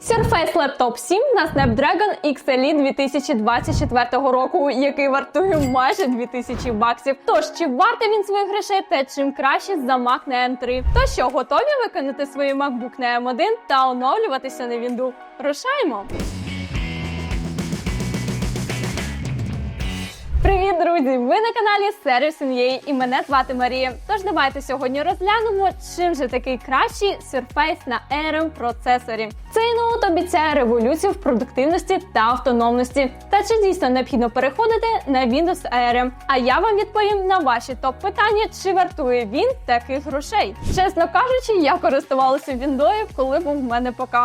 Surface Laptop 7 на Snapdragon XLE Elite 2024 року, який вартує майже 2000 баксів. Тож чи варте він своїх грошей та чим краще за Mac на M3? То що готові виконати свої MacBook на M1 та оновлюватися на Вінду? Рушаємо! Друзі! Ви на каналі Сервіс NUA і мене звати Марія. Тож давайте сьогодні розглянемо, чим же такий кращий Surface на ARM процесорі. Цей ноут обіцяє революцію в продуктивності та автономності. Та чи дійсно необхідно переходити на Windows ARM? А я вам відповім на ваші топ питання, чи вартує він таких грошей. Чесно кажучи, я користувалася Віндою, коли був в мене ПК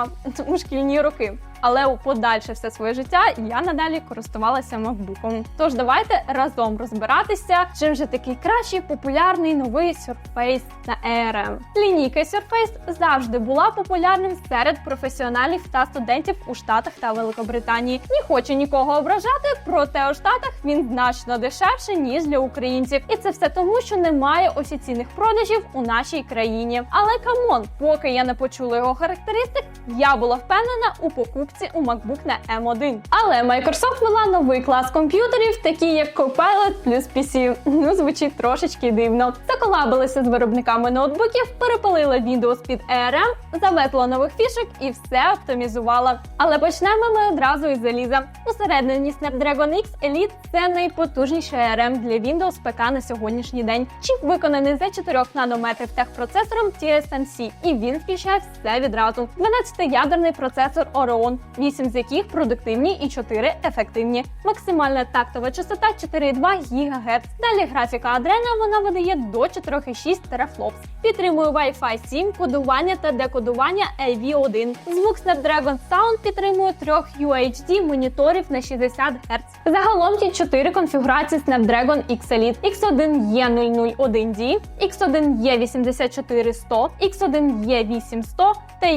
у шкільні роки. Але у подальше все своє життя я надалі користувалася MacBook. Тож давайте разом розбиратися, чим же такий кращий популярний новий Surface на ARM. Лінійка Surface завжди була популярним серед професіоналів та студентів у Штатах та Великобританії. Не хочу нікого ображати, проте у Штатах він значно дешевший ніж для українців, і це все тому, що немає офіційних продажів у нашій країні. Але камон, поки я не почула його характеристик, я була впевнена у покупці у MacBook на M1. Але Microsoft вела новий клас комп'ютерів, такі як Copilot плюс PC. Ну, звучить трошечки дивно. Заколабилися з виробниками ноутбуків, перепалила Windows під ARM, завезла нових фішок і все оптимізувала. Але почнемо ми одразу із заліза. Усередині Snapdragon X Elite це найпотужніший ARM для Windows ПК на сьогоднішній день. Чіп виконаний за 4 нанометрів техпроцесором TSMC, і він включає все відразу. 12-ядерний процесор Orion, 8 з яких продуктивні і 4 ефективні. Максимальна тактова частота 4,2 ГГц. Далі графіка Adreno вона видає до 4,6 терафлопс. Підтримує Wi-Fi 7, кодування та декодування AV1. Звук Snapdragon Sound підтримує трьох UHD моніторів на 60 Гц. Загалом є 4 конфігурації Snapdragon X Elite X1E001D, X1E84100, X1E8100 та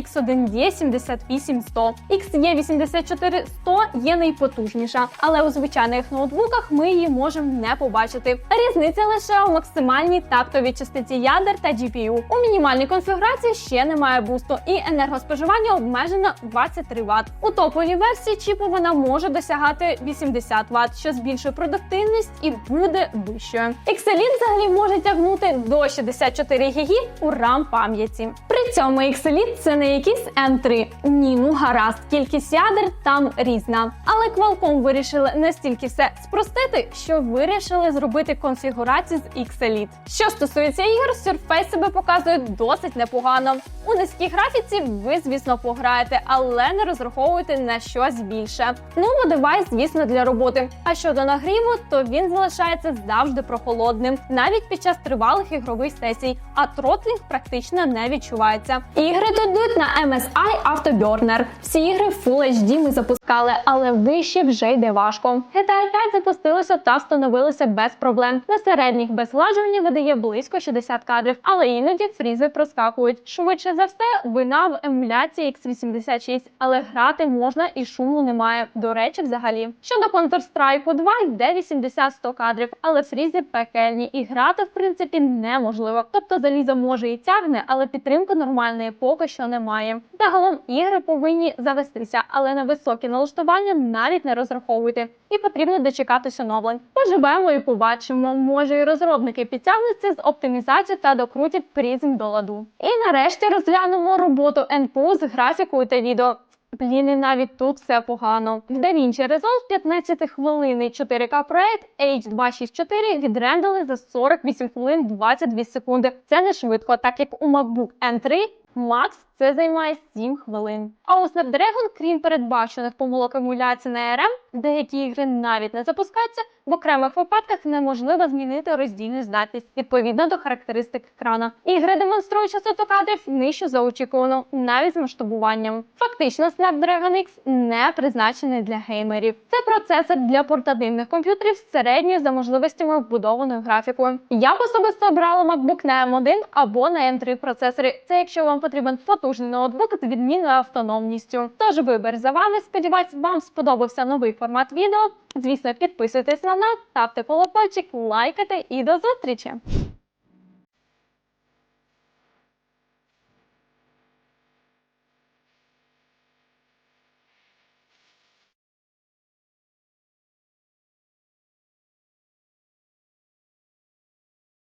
X1E78100. XE84100 є найпотужніша, але у звичайних ноутбуках ми її можемо не побачити. Різниця лише у максимальній тактовій частоті ядер та GPU. У мінімальній конфігурації ще немає бусту, і енергоспоживання обмежено 23 Вт. У топовій версії чіпу вона може досягати 80 Вт, що збільшує продуктивність і буде вищою. Xelite взагалі може тягнути до 64 ГБ у RAM пам'яті. При цьому Xelite це не якийсь M3. Ні, ну гаразд, кількість ядер там різна. Але Qualcomm вирішили настільки все спростити, що вирішили зробити конфігурацію з X-Elite. Що стосується ігор, Surface себе показує досить непогано. У низькій графіці ви, звісно, пограєте, але не розраховуйте на щось більше. Ну, девайс, звісно, для роботи. А щодо нагріву, то він залишається завжди прохолодним, навіть під час тривалих ігрових сесій, а тротлінг практично не відчувається. Ігри тут йдуть на MSI Afterburner. Всі ігри Full HD ми запускали, але вище вже йде важко. GTA 5 запустилося та встановилося без проблем. На середніх без видає близько 60 кадрів, але іноді фрізи проскакують. Швидше за все, вина в емуляції X86, але грати можна і шуму немає. До речі, взагалі. Щодо Counter-Strike 2 йде 80-100 кадрів, але фрізи пекельні і грати в принципі неможливо. Тобто залізо може і тягне, але підтримки нормальної поки що немає. Загалом ігри повинні завестися, але на високі налаштування навіть не розраховуйте. І потрібно дочекатись оновлень. Поживемо і побачимо. Може, і розробники підтягнуться з оптимізацією та докрутять призм до ладу. І нарешті розглянемо роботу НПУ з графікою та відео. Блін, навіть тут все погано. В DaVinci Resolve 15 хвилинний 4К проект H264 відрендили за 48 хвилин 22 секунди. Це не швидко, так як у MacBook M3 Max це займає 7 хвилин. А у Snapdragon, крім передбачених помилок емуляції на ARM, деякі ігри навіть не запускаються, в окремих випадках неможливо змінити роздільну здатність відповідно до характеристик екрана. Ігри демонструють частоту кадрів нижче за очікувану, навіть з масштабуванням. Фактично, Snapdragon X не призначений для геймерів. Це процесор для портативних комп'ютерів з середньою за можливостями вбудованою графікою. Я б особисто обрала MacBook на M1 або на M3 процесори. Це якщо вам потрібен потужний ноутбук з відмінною автономністю. Тож вибір за вами. Сподіваюсь, вам сподобався новий формат відео. Звісно, підписуйтесь на нас, ставте колокольчик, лайкайте і до зустрічі!